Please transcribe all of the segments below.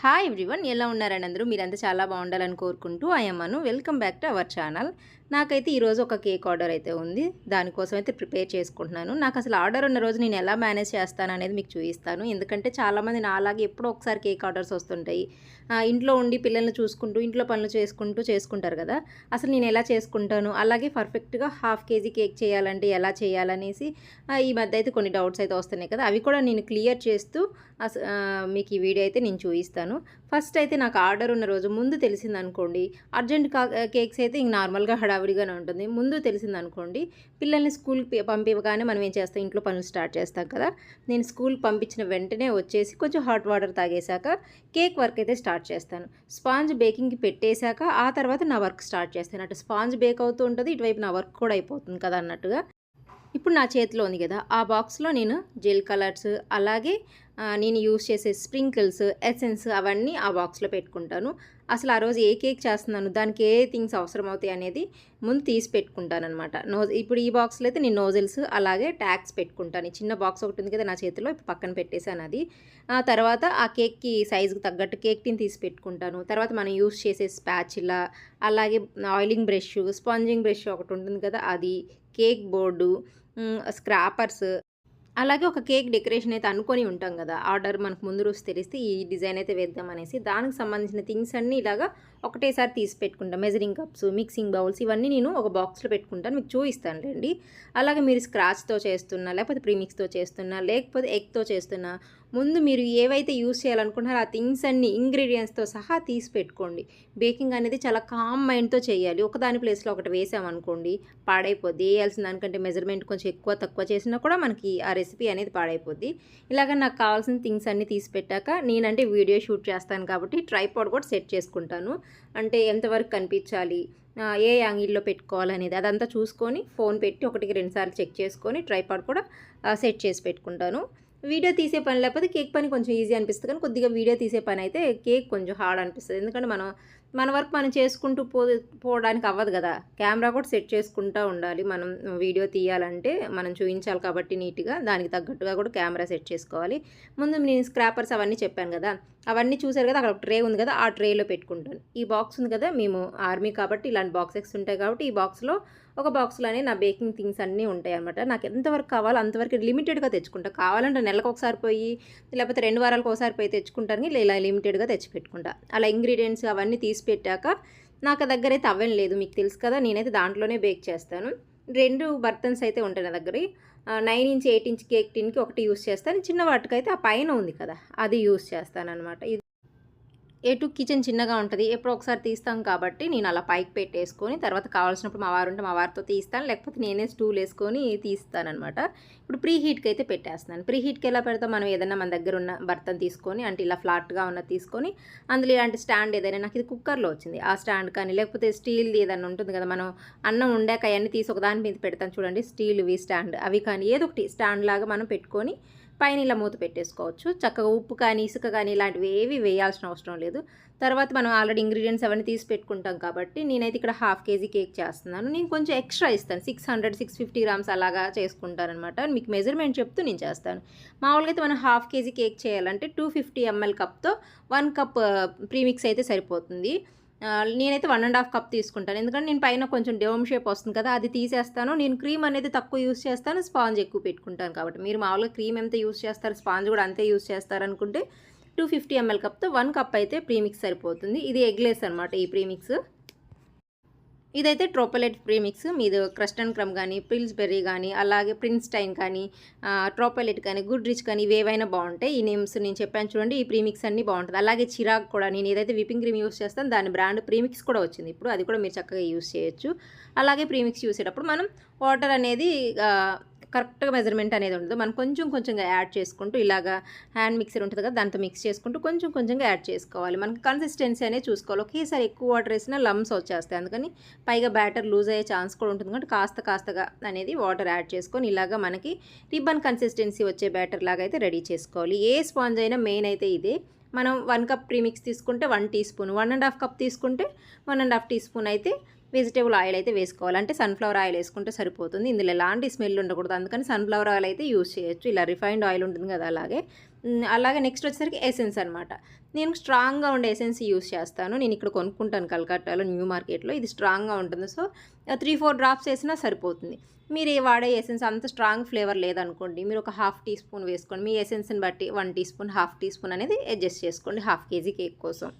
Hi everyone ఎలా ఉన్నారని అందరూ? మీరంతా చాలా బాగుండాలని కోరుకుంటూ అయ్యమ్మను welcome back to our channel నాకైతే ఈరోజు ఒక కేక్ ఆర్డర్ అయితే ఉంది. దానికోసం అయితే ప్రిపేర్ చేసుకుంటున్నాను. నాకు అసలు ఆర్డర్ ఉన్న రోజు నేను ఎలా మేనేజ్ చేస్తాను అనేది మీకు చూపిస్తాను. ఎందుకంటే చాలామంది నా అలాగే ఎప్పుడో ఒకసారి కేక్ ఆర్డర్స్ వస్తుంటాయి. ఇంట్లో ఉండి పిల్లల్ని చూసుకుంటూ ఇంట్లో పనులు చేసుకుంటూ చేసుకుంటారు కదా. అసలు నేను ఎలా చేసుకుంటాను? అలాగే పర్ఫెక్ట్గా హాఫ్ కేజీ కేక్ చేయాలంటే ఎలా చేయాలనేసి ఈ మధ్య అయితే కొన్ని డౌట్స్ అయితే వస్తున్నాయి కదా. అవి కూడా నేను క్లియర్ చేస్తూ అస- మీకు ఈ వీడియో అయితే నేను చూపిస్తాను. ఫస్ట్ అయితే నాకు ఆర్డర్ ఉన్న రోజు ముందు తెలిసిందనుకోండి అర్జెంట్ కా కేక్స్ అయితే ఇంక నార్మల్గా హడావిడిగానే ఉంటుంది. ముందు తెలిసిందనుకోండి పిల్లల్ని స్కూల్కి పంపివ్వగానే మనం ఏం చేస్తాం? ఇంట్లో పనులు స్టార్ట్ చేస్తాం కదా. నేను స్కూల్ పంపించిన వెంటనే వచ్చేసి కొంచెం హాట్ వాటర్ తాగేశాక కేక్ వర్క్ అయితే స్టార్ట్ చేస్తాను. స్పాంజ్ బేకింగ్కి పెట్టేశాక ఆ తర్వాత నా వర్క్ స్టార్ట్ చేస్తాను. అటు స్పాంజ్ బేక్ అవుతూ ఉంటుంది ఇటువైపు నా వర్క్ కూడా అయిపోతుంది కదా అన్నట్టుగా. ఇప్పుడు నా చేతిలో ఉంది కదా ఆ బాక్స్లో నేను జెల్ కలర్స్ అలాగే నేను యూస్ చేసే స్ప్రింకిల్స్ ఎసెన్స్ అవన్నీ ఆ బాక్స్లో పెట్టుకుంటాను. అసలు ఆ రోజు ఏ కేక్ చేస్తున్నాను దానికి ఏ థింగ్స్ అవసరం అవుతాయి అనేది ముందు తీసి పెట్టుకుంటాను అనమాట నో ఇప్పుడు ఈ బాక్స్లో అయితే నేను నోజిల్స్ అలాగే ట్యాగ్స్ పెట్టుకుంటాను. ఈ చిన్న బాక్స్ ఒకటి ఉంది కదా నా చేతిలో ఇప్పుడు పక్కన పెట్టేశాను అది. ఆ తర్వాత ఆ కేక్కి సైజుకి తగ్గట్టు కేక్ టిన్ తీసి పెట్టుకుంటాను. తర్వాత మనం యూస్ చేసే స్పాచిలా అలాగే ఆయిలింగ్ బ్రష్ స్పాంజింగ్ బ్రష్ ఒకటి ఉంటుంది కదా అది కేక్ బోర్డు స్క్రాపర్స్. అలాగే ఒక కేక్ డెకరేషన్ అయితే అనుకొని ఉంటాం కదా. ఆర్డర్ మనకు ముందు రోజు తెలిస్తే ఈ డిజైన్ అయితే వేద్దాం అనేసి. దానికి సంబంధించిన థింగ్స్ అన్నీ ఇలాగా ఒకటేసారి తీసి పెట్టుకుంటాం. మెజరింగ్ కప్స్ మిక్సింగ్ బౌల్స్ ఇవన్నీ నేను ఒక బాక్స్లో పెట్టుకుంటాను. మీకు చూపిస్తానులేండి అలాగే మీరు స్క్రాచ్తో చేస్తున్నా లేకపోతే ప్రీమిక్స్తో చేస్తున్నా లేకపోతే ఎగ్తో చేస్తున్నా ముందు మీరు ఏవైతే యూస్ చేయాలనుకుంటున్నారో ఆ థింగ్స్ అన్ని ఇంగ్రీడియంట్స్తో సహా తీసి పెట్టుకోండి. బేకింగ్ అనేది చాలా కామ్ మైండ్తో చేయాలి. ఒకదాని ప్లేస్లో ఒకటి వేసామనుకోండి పాడైపోద్ది. వేయాల్సిన దానికంటే మెజర్మెంట్ కొంచెం ఎక్కువ తక్కువ చేసినా కూడా మనకి ఆ రెసిపీ అనేది పాడైపోద్ది. ఇలాగ నాకు కావాల్సిన థింగ్స్ అన్నీ తీసి పెట్టాక నేనంటే వీడియో షూట్ చేస్తాను కాబట్టి ట్రైపాడ్ కూడా సెట్ చేసుకుంటాను. అంటే ఎంతవరకు కనిపించాలి ఏ యాంగిల్లో పెట్టుకోవాలనేది అదంతా చూసుకొని ఫోన్ పెట్టి ఒకటికి రెండుసార్లు చెక్ చేసుకొని ట్రైపాడ్ కూడా సెట్ చేసి పెట్టుకుంటాను. వీడియో తీసే పని లేకపోతే కేక్ పని కొంచెం ఈజీ అనిపిస్తుంది కానీ కొద్దిగా వీడియో తీసే పని అయితే కేక్ కొంచెం హార్డ్ అనిపిస్తుంది. ఎందుకంటే మనం మన వర్క్ మనం చేసుకుంటూ పో పోవడానికి అవ్వదు కదా. కెమెరా కూడా సెట్ చేసుకుంటూ ఉండాలి. మనం వీడియో తీయాలంటే మనం చూపించాలి కాబట్టి నీట్గా దానికి తగ్గట్టుగా కూడా కెమెరా సెట్ చేసుకోవాలి. ముందు నేను స్క్రాపర్స్ అవన్నీ చెప్పాను కదా. అవన్నీ చూశారు కదా అక్కడ ఒక ట్రే ఉంది కదా ఆ ట్రేలో పెట్టుకుంటాను. ఈ బాక్స్ ఉంది కదా మేము ఆర్మీ కాబట్టి ఇలాంటి బాక్సెస్ ఉంటాయి కాబట్టి ఈ బాక్స్లో ఒక బాక్స్లోనే నా బేకింగ్ థింగ్స్ అన్నీ ఉంటాయి అనమాట నాకు ఎంతవరకు కావాలో అంతవరకు లిమిటెడ్గా తెచ్చుకుంటా. కావాలంటే నెలకు ఒకసారి పోయి లేకపోతే రెండు వారాలకు ఒకసారి పోయి తెచ్చుకుంటాను. ఇలా ఇలా లిమిటెడ్గా తెచ్చి పెట్టుకుంటా అలా ఇంగ్రీడియంట్స్ అవన్నీ తీసి పెట్టాక నాకు దగ్గర అయితే అవెన్ లేదు మీకు తెలుసు కదా నేనైతే దాంట్లోనే బేక్ చేస్తాను. రెండు బర్తన్స్ అయితే ఉంటాయి నా దగ్గర. Nine inch eight inch cake టిన్కి ఒకటి యూస్ చేస్తాను. చిన్న వాటికైతే ఆ పైన ఉంది కదా అది యూస్ చేస్తాను అనమాట ఎటు కిచెన్ చిన్నగా ఉంటుంది ఎప్పుడో ఒకసారి తీస్తాం కాబట్టి నేను అలా పైకి పెట్టేసుకొని తర్వాత కావాల్సినప్పుడు మా వారు ఉంటే మా వారితో తీస్తాను లేకపోతే నేనే స్టూల్ వేసుకొని తీస్తానమాట ఇప్పుడు ప్రీ హీట్కి అయితే పెట్టేస్తున్నాను. ప్రీ హీట్కి ఎలా పెడతాం? మనం ఏదైనా మన దగ్గర ఉన్న బర్తన్ తీసుకొని అంటే ఇలా ఫ్లాట్గా ఉన్నది తీసుకొని అందులో ఇలాంటి స్టాండ్ ఏదైనా నాకు ఇది కుక్కర్లో వచ్చింది. ఆ స్టాండ్ కానీ లేకపోతే స్టీల్ ఏదైనా ఉంటుంది కదా మనం అన్నం ఉండాక అవన్నీ తీసి ఒక దాని మీద పెడతాను చూడండి స్టీల్వి స్టాండ్. అవి కానీ ఏదో ఒకటి స్టాండ్ లాగా మనం పెట్టుకొని పైన ఇలా మూత పెట్టేసుకోవచ్చు. చక్కగా ఉప్పు కానీ ఇసుక కానీ ఇలాంటివి ఏవి వేయాల్సిన అవసరం లేదు. తర్వాత మనం ఆల్రెడీ ఇంగ్రీడియంట్స్ అవన్నీ తీసి పెట్టుకుంటాం కాబట్టి నేనైతే ఇక్కడ హాఫ్ కేజీ కేక్ చేస్తున్నాను. నేను కొంచెం ఎక్స్ట్రా ఇస్తాను. Six hundred six fifty grams అలాగా చేసుకుంటాను అనమాట మీకు మెజర్మెంట్ చెప్తూ నేను చేస్తాను. మామూలుగా అయితే మనం హాఫ్ కేజీ కేక్ చేయాలంటే టూ ఫిఫ్టీ ఎంఎల్ కప్తో వన్ కప్ ప్రీమిక్స్ అయితే సరిపోతుంది. నేనైతే వన్ అండ్ హాఫ్ కప్ తీసుకుంటాను. ఎందుకంటే నేను పైన కొంచెం డోమ్ షేప్ వస్తుంది కదా అది తీసేస్తాను. నేను క్రీమ్ అనేది తక్కువ యూస్ చేస్తాను స్పాంజ్ ఎక్కువ పెట్టుకుంటాను కాబట్టి. మీరు మామూలుగా క్రీమ్ ఎంత యూస్ చేస్తారు స్పాంజ్ కూడా అంతే యూస్ చేస్తారు అనుకుంటే టూ ఫిఫ్టీ ఎంఎల్ కప్తో వన్ కప్ అయితే ప్రీమిక్స్ సరిపోతుంది. ఇది ఎగ్లెస్ అనమాట ఈ ప్రీమిక్స్ ఇదైతే ట్రోపలెట్ ప్రీమిక్స్ మీరు క్రస్టన్ క్రమ్ కానీ ప్రిల్స్బెర్రీ కానీ అలాగే ప్రిన్స్టైన్ కానీ ట్రోపలెట్ కానీ గుడ్ రిచ్ కానీ ఇవేవైనా బాగుంటాయి. ఈ నేమ్స్ నేను చెప్పాను చూడండి ఈ ప్రీమిక్స్ అన్నీ బాగుంటుంది. అలాగే చిరాక్ కూడా నేను ఏదైతే విపింగ్ క్రీమ్ యూస్ చేస్తాను దాని బ్రాండ్ ప్రీమిక్స్ కూడా వచ్చింది. ఇప్పుడు అది కూడా మీరు చక్కగా యూస్ చేయొచ్చు. అలాగే ప్రీమిక్స్ చూసేటప్పుడు మనం వాటర్ అనేది కరెక్ట్గా మెజర్మెంట్ అనేది ఉండదు. మనం కొంచెం కొంచెంగా యాడ్ చేసుకుంటూ ఇలాగా హ్యాండ్ మిక్సర్ ఉంటుంది కదా దాంతో మిక్స్ చేసుకుంటూ కొంచెం కొంచెంగా యాడ్ చేసుకోవాలి. మనకి కన్సిస్టెన్సీ అనేది చూసుకోవాలి. ఒకేసారి ఎక్కువ వాటర్ వేసినా లమ్స్ వచ్చేస్తాయి. అందుకని పైగా బ్యాటర్ లూజ్ అయ్యే ఛాన్స్ కూడా ఉంటుంది కాబట్టి కాస్త కాస్తగా అనేది వాటర్ యాడ్ చేసుకొని ఇలాగా మనకి రిబ్బన్ కన్సిస్టెన్సీ వచ్చే బ్యాటర్ లాగా అయితే రెడీ చేసుకోవాలి. ఏ స్పాంజ్ అయినా మెయిన్ అయితే ఇదే. మనం వన్ కప్ ప్రీమిక్స్ తీసుకుంటే one tea spoon one and half cup తీసుకుంటే one and half tea spoon అయితే వెజిటేబుల్ ఆయిల్ అయితే వేసుకోవాలి. అంటే సన్ఫ్లవర్ ఆయిల్ వేసుకుంటే సరిపోతుంది. ఇందులో ఎలాంటి స్మెల్ ఉండకూడదు. అందుకని సన్ఫ్లవర్ ఆయిల్ అయితే యూజ్ చేయొచ్చు. ఇలా రిఫైన్డ్ ఆయిల్ ఉంటుంది కదా అలాగే. అలాగే నెక్స్ట్ వచ్చేసరికి ఎసెన్స్ అనమాట నేను స్ట్రాంగ్గా ఉండే ఎసెన్స్ యూస్ చేస్తాను. నేను ఇక్కడ కొనుక్కుంటాను కలకట్టాలో న్యూ మార్కెట్లో. ఇది స్ట్రాంగ్గా ఉంటుంది. సో త్రీ ఫోర్ డ్రాప్స్ వేసినా సరిపోతుంది. మీరు ఏ వాడే ఎసెన్స్ అంత స్ట్రాంగ్ ఫ్లేవర్ లేదనుకోండి. మీరు ఒక హాఫ్ టీ స్పూన్ వేసుకోండి. మీ ఎసెన్స్ని బట్టి one tea spoon half tea spoon అనేది అడ్జస్ట్ చేసుకోండి. హాఫ్ కేజీ కేక్ కోసం.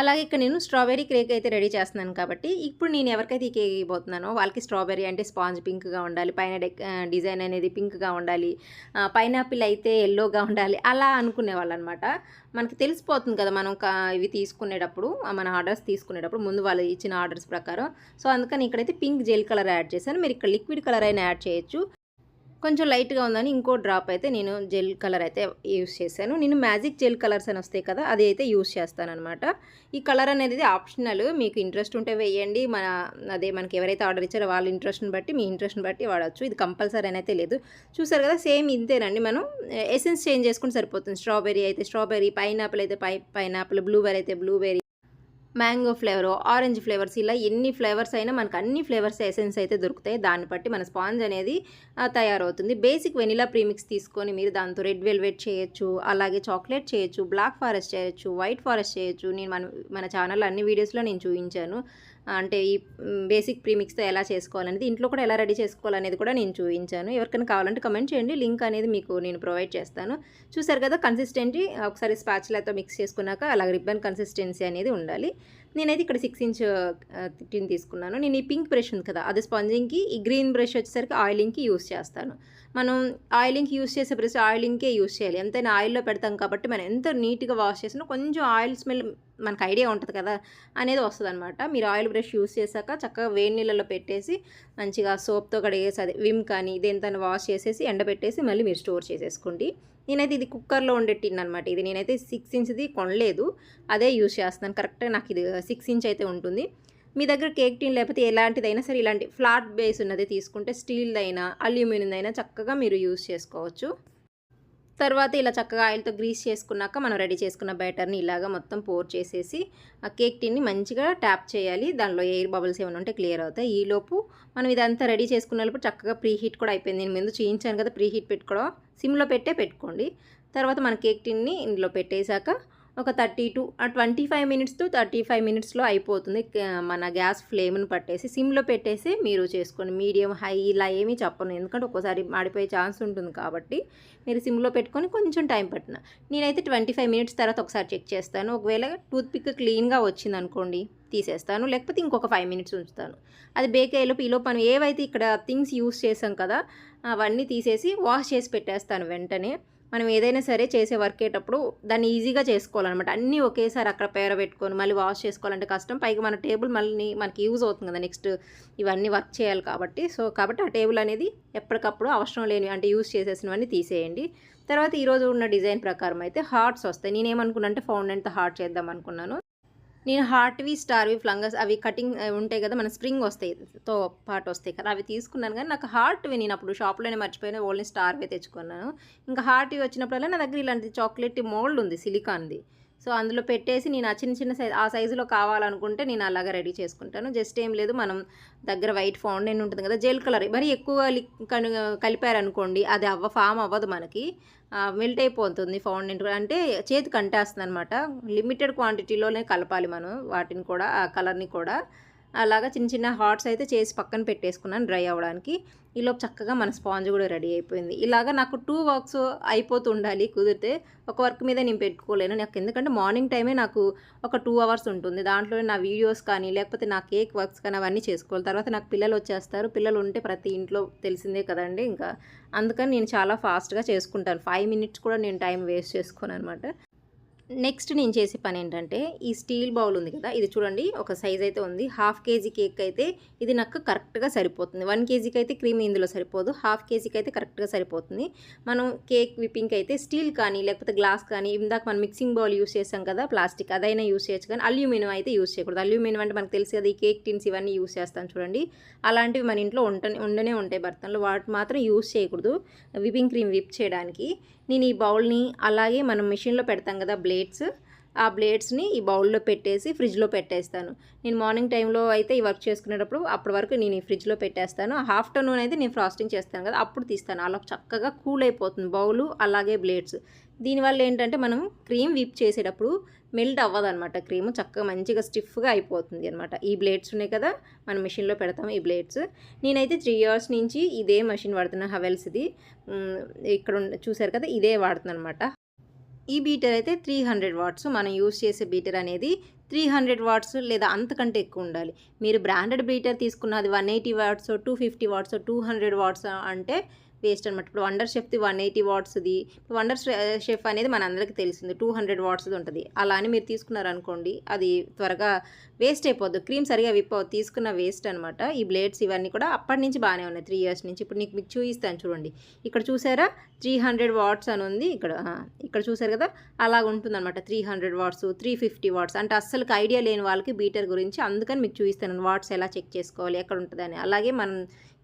అలాగే ఇక్కడ నేను స్ట్రాబెర్రీ కేక్ అయితే రెడీ చేస్తున్నాను కాబట్టి ఇప్పుడు నేను ఎవరికైతే ఈ కేక్ ఇవ్వబోతున్నానో వాళ్ళకి స్ట్రాబెరీ అంటే స్పాంజ్ పింక్గా ఉండాలి పైన డెక్ డిజైన్ అనేది పింక్గా ఉండాలి పైనాపిల్ అయితే ఎల్లోగా ఉండాలి అలా అనుకునేవాళ్ళు అనమాట మనకి తెలిసిపోతుంది కదా మనం ఇవి తీసుకునేటప్పుడు మన ఆర్డర్స్ తీసుకునేటప్పుడు ముందు వాళ్ళు ఇచ్చిన ఆర్డర్స్ ప్రకారం. సో అందుకని ఇక్కడైతే పింక్ జెల్ కలర్ యాడ్ చేశాను. మీరు ఇక్కడ లిక్విడ్ కలర్ అయినా యాడ్ చేయొచ్చు. కొంచెం లైట్గా ఉందని ఇంకో డ్రాప్ అయితే నేను జెల్ కలర్ అయితే యూస్ చేశాను. నేను మ్యాజిక్ జెల్ కలర్స్ అని వస్తాయి కదా అది అయితే యూస్ చేస్తాను అనమాట ఈ కలర్ అనేది ఆప్షనల్ మీకు ఇంట్రెస్ట్ ఉంటే వేయండి. మన అదే మనకి ఎవరైతే ఆర్డర్ ఇచ్చారో వాళ్ళ ఇంట్రెస్ట్ని బట్టి మీ ఇంట్రెస్ట్ని బట్టి వాడచ్చు. ఇది కంపల్సరీ అని అయితే లేదు. చూసారు కదా సేమ్ ఇంతేనండి మనం ఎసెన్స్ చేంజ్ చేసుకుంటే సరిపోతుంది. స్ట్రాబెర్రీ అయితే స్ట్రాబెర్రీ పైనాపిల్ అయితే పై పైనాపిల్ బ్లూబెర్రీ అయితే blueberry. Mango flavour orange flavours ఇలా ఎన్ని ఫ్లేవర్స్ అయినా మనకు అన్ని ఫ్లేవర్స్ ఎసెన్స్ అయితే దొరుకుతాయి. దాన్ని బట్టి మన స్పాంజ్ అనేది తయారవుతుంది. బేసిక్ వెనిలా ప్రీమిక్స్ తీసుకొని మీరు దాంతో రెడ్ వెల్వెట్ చేయొచ్చు అలాగే చాక్లెట్ చేయొచ్చు బ్లాక్ ఫారెస్ట్ చేయొచ్చు వైట్ ఫారెస్ట్ చేయొచ్చు. నేను మన మన ఛానల్ అన్ని వీడియోస్లో నేను చూపించాను. అంటే ఈ బేసిక్ ప్రీమిక్స్తో ఎలా చేసుకోవాలనేది ఇంట్లో కూడా ఎలా రెడీ చేసుకోవాలనేది కూడా నేను చూపించాను. ఎవరికైనా కావాలంటే కమెంట్ చేయండి. లింక్ అనేది మీకు నేను ప్రొవైడ్ చేస్తాను. చూసారు కదా కన్సిస్టెంటీ ఒకసారి స్పాచ్లతో మిక్స్ చేసుకున్నాక అలా రిబ్బన్ కన్సిస్టెన్సీ అనేది ఉండాలి. నేనైతే ఇక్కడ సిక్స్ ఇంచ్ టిన్ తీసుకున్నాను. నేను ఈ పింక్ బ్రష్ ఉంది కదా అది స్పాంజింగ్కి ఈ గ్రీన్ బ్రష్ వచ్చేసరికి ఆయిలింగ్కి యూస్ చేస్తాను. మనం ఆయిలింగ్ యూస్ చేసే బ్రష్ ఆయిలింగ్కే యూస్ చేయాలి. ఎంతైనా ఆయిల్లో పెడతాం కాబట్టి మనం ఎంత నీట్గా వాష్ చేసినా కొంచెం ఆయిల్ స్మెల్ మనకు ఐడియా ఉంటుంది కదా అనేది వస్తుంది అనమాట మీరు ఆయిల్ బ్రష్ యూస్ చేశాక చక్కగా వేడి నీళ్ళలో పెట్టేసి మంచిగా సోప్తో కడిగేసి అదే విమ్ కానీ దేంతో వాష్ చేసేసి ఎండబెట్టేసి మళ్ళీ మీరు స్టోర్ చేసేసుకోండి. నేనైతే ఇది కుక్కర్లో ఉండే టిన్ అనమాట ఇది నేనైతే సిక్స్ ఇంచ్ది కొనలేదు. అదే యూస్ చేస్తున్నాను. కరెక్ట్గా నాకు ఇది సిక్స్ ఇంచ్ అయితే ఉంటుంది. మీ దగ్గర కేక్ టిన్ లేకపోతే ఎలాంటిదైనా సరే ఇలాంటి ఫ్లాట్ బేస్ ఉన్నది తీసుకుంటే స్టీల్దైనా అయినా చక్కగా మీరు యూస్ చేసుకోవచ్చు. తర్వాత ఇలా చక్కగా ఆయిల్తో గ్రీస్ చేసుకున్నాక మనం రెడీ చేసుకున్న బ్యాటర్ని ఇలాగా మొత్తం పోర్ చేసేసి ఆ కేక్ టిన్ని మంచిగా ట్యాప్ చేయాలి. దానిలో ఎయిర్ బబుల్స్ ఏమైనా ఉంటే క్లియర్ అవుతాయి. ఈలోపు మనం ఇదంతా రెడీ చేసుకున్నప్పుడు చక్కగా ప్రీ హీట్ కూడా అయిపోయింది. నేను ముందు చేయించాను కదా ప్రీ హీట్ పెట్టుకోవడం. సిమ్లో పెట్టే పెట్టుకోండి. తర్వాత మన కేక్ టిన్ని ఇందులో పెట్టేశాక ఒక thirty to twenty five minutes to thirty five మినిట్స్లో అయిపోతుంది. మన గ్యాస్ ఫ్లేమ్ని పట్టేసి సిమ్లో పెట్టేసి మీరు చేసుకోండి. మీడియం హై ఇలా ఏమీ చెప్పను. ఎందుకంటే ఒక్కోసారి మాడిపోయే ఛాన్స్ ఉంటుంది కాబట్టి మీరు సిమ్లో పెట్టుకొని కొంచెం టైం పట్టిన. నేనైతే ట్వంటీ ఫైవ్ మినిట్స్ తర్వాత ఒకసారి చెక్ చేస్తాను. ఒకవేళ టూత్పిక్ క్లీన్గా వచ్చింది అనుకోండి తీసేస్తాను. లేకపోతే ఇంకొక ఫైవ్ మినిట్స్ ఉంచుతాను. అది బేక్ అయ్యేలోపు ఈలోపు మనం ఏవైతే ఇక్కడ థింగ్స్ యూస్ చేసాం కదా అవన్నీ తీసేసి వాష్ చేసి పెట్టేస్తాను వెంటనే. మనం ఏదైనా సరే చేసే వర్క్ అయ్యేటప్పుడు దాన్ని ఈజీగా చేసుకోవాలన్నమాట. అన్నీ ఒకేసారి అక్కడ పేర పెట్టుకొని మళ్ళీ వాష్ చేసుకోవాలంటే కష్టం. పైగా మన టేబుల్ మళ్ళీ మనకి యూజ్ అవుతుంది కదా నెక్స్ట్ ఇవన్నీ వర్క్ చేయాలి కాబట్టి. సో కాబట్టి ఆ టేబుల్ అనేది ఎప్పటికప్పుడు అవసరం లేని అంటే యూజ్ చేసేసినవన్నీ తీసేయండి. తర్వాత ఈరోజు ఉన్న డిజైన్ ప్రకారం అయితే హార్ట్స్ వస్తాయి. నేనేమనుకున్నా అంటే ఫౌండెంట్తో హార్ట్ చేద్దాం అనుకున్నాను. నేను హార్ట్వి స్టార్వి ఫ్లంగస్ అవి కటింగ్ ఉంటాయి కదా మన స్ప్రింగ్ వస్తాయి తో పాటు వస్తాయి కదా అవి తీసుకున్నాను కానీ నాకు హార్ట్వి నేను అప్పుడు షాప్లోనే మర్చిపోయిన ఓన్లీ స్టార్వే తెచ్చుకున్నాను. ఇంకా హార్ట్వి వచ్చినప్పుడల్లా నా దగ్గర ఇలాంటి చాక్లెట్ మోల్డ్ ఉంది సిలికాన్ది. సో అందులో పెట్టేసి నేను ఆ చిన్న చిన్న సైజ్ ఆ సైజులో కావాలనుకుంటే నేను అలాగా రెడీ చేసుకుంటాను. జస్ట్ ఏం లేదు మనం దగ్గర వైట్ ఫౌండైన్ ఉంటుంది కదా జెల్ కలర్. మరి ఎక్కువ లిక్ కను- కలిపారనుకోండి అది అవ్వ ఫామ్ అవ్వదు మనకి. మెల్ట్ అయిపోతుంది ఫౌండెంట్ కూడా. అంటే చేతికి అంటేస్తుంది అనమాట లిమిటెడ్ క్వాంటిటీలోనే కలపాలి మనం వాటిని కూడా ఆ కలర్ని కూడా. అలాగా చిన్న చిన్న హార్ట్స్ అయితే చేసి పక్కన పెట్టేసుకున్నాను డ్రై అవ్వడానికి. ఈలోపు చక్కగా మన స్పాంజ్ కూడా రెడీ అయిపోయింది. ఇలాగా నాకు టూ వర్క్స్ అయిపోతూ ఉండాలి కుదిరితే ఒక వర్క్ మీద నేను పెట్టుకోలేను. నాకు ఎందుకంటే మార్నింగ్ టైమే నాకు ఒక టూ అవర్స్ ఉంటుంది. దాంట్లో నా వీడియోస్ కానీ లేకపోతే నా కేక్ వర్క్స్ కానీ అవన్నీ చేసుకోవాలి. తర్వాత నాకు పిల్లలు వచ్చేస్తారు. పిల్లలు ఉంటే ప్రతి ఇంట్లో తెలిసిందే కదండి ఇంకా. అందుకని నేను చాలా ఫాస్ట్గా చేసుకుంటాను. ఫైవ్ మినిట్స్ కూడా నేను టైం వేస్ట్ చేసుకోను అనమాట నెక్స్ట్ నేను చేసే పని ఏంటంటే ఈ స్టీల్ బౌల్ ఉంది కదా ఇది చూడండి ఒక సైజ్ అయితే ఉంది. హాఫ్ కేజీ కేక్ అయితే ఇది నాకు కరెక్ట్గా సరిపోతుంది. వన్ కేజీకి అయితే క్రీమ్ ఇందులో సరిపోదు హాఫ్ కేజీకి అయితే కరెక్ట్గా సరిపోతుంది. మనం కేక్ విప్పింగ్ అయితే స్టీల్ కానీ లేకపోతే గ్లాస్ కానీ ఇందాక మనం మిక్సింగ్ బౌల్ యూస్ చేసాం కదా ప్లాస్టిక్ అదైనా యూస్ చేయొచ్చు కానీ అల్యూమినియం అయితే యూస్ చేయకూడదు. అల్యూమినియం అంటే మనకు తెలుసు కదా ఈ కేక్ టిన్స్ ఇవన్నీ యూస్ చేస్తాను చూడండి. అలాంటివి మన ఇంట్లో ఉంటనే ఉండనే ఉంటాయి బర్తన్లు. వాటి మాత్రం యూస్ చేయకూడదు విపింగ్ క్రీమ్ విప్ చేయడానికి. నేను ఈ బౌల్ని అలాగే మనం మిషన్లో పెడతాం కదా బ్లేడ్స్ ఆ బ్లేడ్స్ని ఈ బౌల్లో పెట్టేసి ఫ్రిడ్జ్లో పెట్టేస్తాను. నేను మార్నింగ్ టైంలో అయితే ఈ వర్క్ చేసుకునేటప్పుడు అప్పటి వరకు నేను ఈ ఫ్రిడ్జ్లో పెట్టేస్తాను. ఆఫ్టర్నూన్ అయితే నేను ఫ్రాస్టింగ్ చేస్తాను కదా అప్పుడు తీస్తాను. అలా చక్కగా కూల్ అయిపోతుంది బౌలు అలాగే బ్లేడ్స్. దీనివల్ల ఏంటంటే మనం క్రీమ్ విప్ చేసేటప్పుడు మెల్ట్ అవ్వదన్నమాట. క్రీమ్ చక్కగా మంచిగా స్టిఫ్గా అయిపోతుంది అనమాట ఈ బ్లేడ్స్ ఉన్నాయి కదా మనం మిషన్లో పెడతాం ఈ బ్లేడ్స్. నేనైతే త్రీ ఇయర్స్ నుంచి ఇదే మెషిన్ వాడుతున్నా హవెల్స్ది. ఇక్కడ చూసారు కదా ఇదే వాడుతున్నాను అనమాట ఈ బీటర్ అయితే త్రీ హండ్రెడ్ వాట్స్. మనం యూస్ చేసే బీటర్ అనేది త్రీ హండ్రెడ్ వాట్స్ లేదా అంతకంటే ఎక్కువ ఉండాలి. మీరు బ్రాండెడ్ బీటర్ తీసుకున్నది one eighty watts two fifty watts two hundred watts అంటే వేస్ట్ అనమాట ఇప్పుడు వండర్ షెఫ్ది వన్ ఎయిటీ వాట్స్ది ఇప్పుడు వండర్ షెఫ్ uh, అనేది మన అందరికీ తెలిసింది టూ హండ్రెడ్ వాట్స్ది ఉంటుంది. అలా అని మీరు తీసుకున్నారనుకోండి అది త్వరగా వేస్ట్ అయిపోద్దు. క్రీమ్ సరిగా విప్ప తీసుకున్న వేస్ట్ అనమాట ఈ బ్లేడ్స్ ఇవన్నీ కూడా అప్పటి నుంచి బాగానే ఉన్నాయి త్రీ ఇయర్స్ నుంచి. ఇప్పుడు నీకు మీకు చూపిస్తాను చూడండి. ఇక్కడ చూసారా? త్రీ హండ్రెడ్ వాట్స్ అని ఉంది. ఇక్కడ ఇక్కడ చూసారు కదా? అలాగ ఉంటుంది అనమాట three hundred watts three fifty watts అంటే అస్సలు ఐడియా లేని వాళ్ళకి బీటర్ గురించి అందుకని మీకు చూపిస్తాను. వాట్స్ ఎలా చెక్ చేసుకోవాలి ఎక్కడ ఉంటుందని. అలాగే మనం